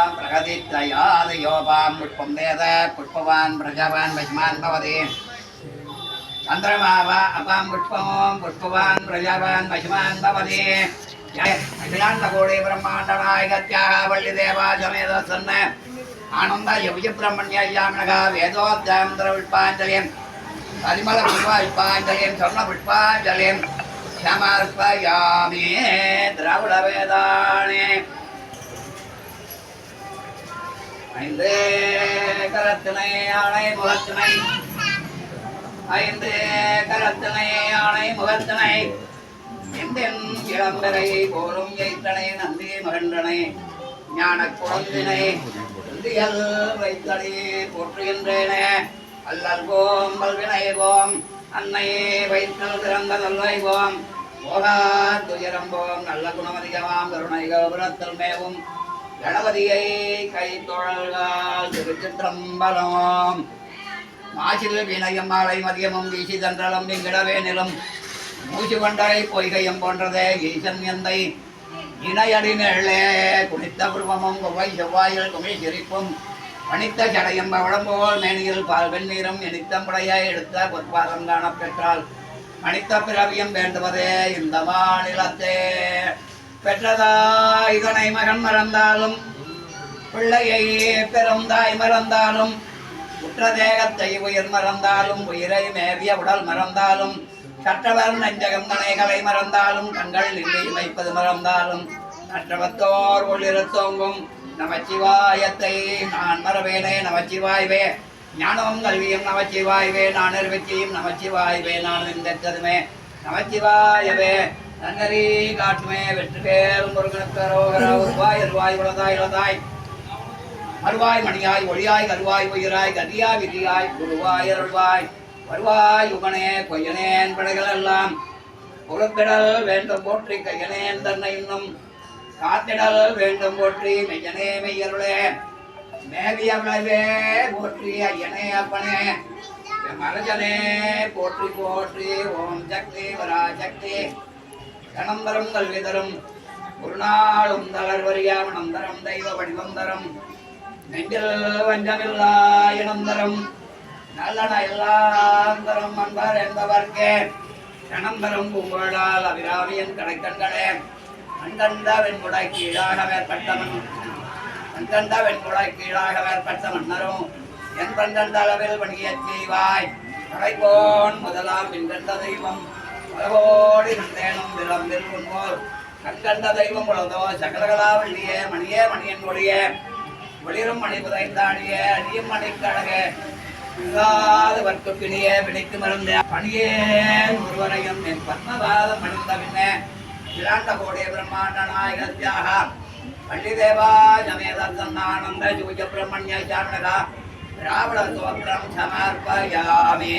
சகலம் பிரகதித்ரயாதயோபாம் புஷ்பம் வேத புஷ்பவான் பிரஜாவான் வஜ்மான் பவதி சந்திரமாவா அபாம் புஷ்பமோம் புஷ்பவான் பிரஜாவான் வஜ்மான் பவதி அகிலாந்தகோடி பிரம்மாண்ட நாயகத்தியாக பள்ளி தேவா சமேத சொன்ன ஆனந்த யவ்ய பிரம்மண்ய ஐயாமினகா வேதோத்யாந்திர புஷ்பாஞ்சலியம் பரிமள புஷ்பா புஷ்பாஞ்சலியம் சொர்ண புஷ்பாஞ்சலியம் சமர்ப்பயாமே திராவிட வேதானே ஐந்து கரத்தினை ஆணை முகத்தினை. ஐந்து கரத்தினை ஆணை முகத்தினை. எந்தென் இளம்பரை போலும் எய்தனை நந்தி மகன்றனை ஞான குழந்தினை இந்தியல் வைத்தடி போற்றுகின்றேனே. அல்லல் போம் பல்வினை போம் அன்னை வைத்தல் திறந்த நல்வை போம். போகா துயரம் போம் நல்ல குணமதிகமாம் கருணை கோபுரத்தில் மேவும். கணபதியை கை தொழல்கால் திருச்சிற்றம்பலம். மாசில் வினயம் மாலை மதியமும் வீசி தன்றலம் இங்கிடவே நிலம். மூச்சு கொண்டரை பொய்கையும் போன்றதே ஈசன் எந்தை. இணையடி நெள்ளே குனித்த புருவமும் கொவ்வை செவ்வாயில் குமி சிரிப்பும். பணித்த சடையும் பவழம்போல் மேனியில் பால் வெந்நீரும் இனித்தம்புடைய எடுத்த பொற்பாதம் காணப்பெற்றால். மணித்த பிறவியும் வேண்டுவதே இந்த மாநிலத்தே. பெற்றதாய் இதனை மகன் மறந்தாலும் பிள்ளையை பெருந்தாய் மறந்தாலும் உற்ற தேகத்தை உயிர் மறந்தாலும் உயிரை மேவிய உடல் மறந்தாலும் கற்றவர் நெஞ்சகம் கணைகளை மறந்தாலும் கண்கள் இல்லை வைப்பது மறந்தாலும் மற்றவத்தோர் உள்ளிருத்தோங்கும் நமச்சிவாயத்தை நான் மறவேனே நமச்சிவாய்வே. ஞானமும் கல்வியும் நமச்சிவாய்வே நான் அறிவிச்சியும் நமச்சிவாய்வே நான் நின்றதுமே நமச்சிவாயவே. நன்னறி காட்டுமே வெற்றி பேரும் முருகனுக்கு உருவாய் அருவாய் உலதாய் இளதாய். அருவாய் மணியாய் ஒளியாய் கருவாய் உயிராய் கதியா விதியாய் குருவாய் அருள்வாய். வருவாய் உகனே பொய்யனேன் பிழைகள் எல்லாம் பொறுப்பிடல் வேண்டும் போற்றி கையனேன் தன்னை இன்னும். காத்திடல் வேண்டும் போற்றி மெய்யனே மெய்யருளே. மேவிய விளைவே போற்றி ஐயனே அப்பனே. மரஜனே போற்றி போற்றி ஓம் சக்தி வரா சக்தி கணந்தரம் கல்வி தரும் ஒரு நாளும் தளர் தளர்வறியாம நந்தரம் தெய்வ வடிவம் தரும் நெஞ்சில் வஞ்சமில்லா இனந்தரம் நல்லன எல்லாம் தரும் அன்பர் என்பவர்க்கே. கணந்தரம் கும்பலால் அபிராமியன் கடைக்கண்களே. அண்டந்த வெண்குடை கீழாக மேற்பட்டவன் அண்டந்த வெண்குடை கீழாக மேற்பட்ட மன்னரும் என் பண்டந்த அளவில் பணியச் செய்வாய். கடைபோன் முதலாம் பின்கண்ட தெய்வம். பலவோடி கண்டேனும் விளம்பில் உண்போல் கண்கண்ட தெய்வம் உலதோ சகலகலா வள்ளியே மணியே மணியன் ஒளியே ஒளிரும் மணி புதைந்தாடிய அடியும் மணிக்கழக இல்லாதவர்க்கு பிணியே விழிக்கு மருந்த பணியே ஒருவரையும் என் பத்மபாதம் அணிந்த பின்னே. இளாண்ட கோடிய பிரம்மாண்ட நாயகத்தியாக பள்ளி தேவா ஜமேதன்னானந்த ஜூஜ பிரம்மண்ய சாரணகா. ராவண சோத்திரம் சமர்ப்பயாமே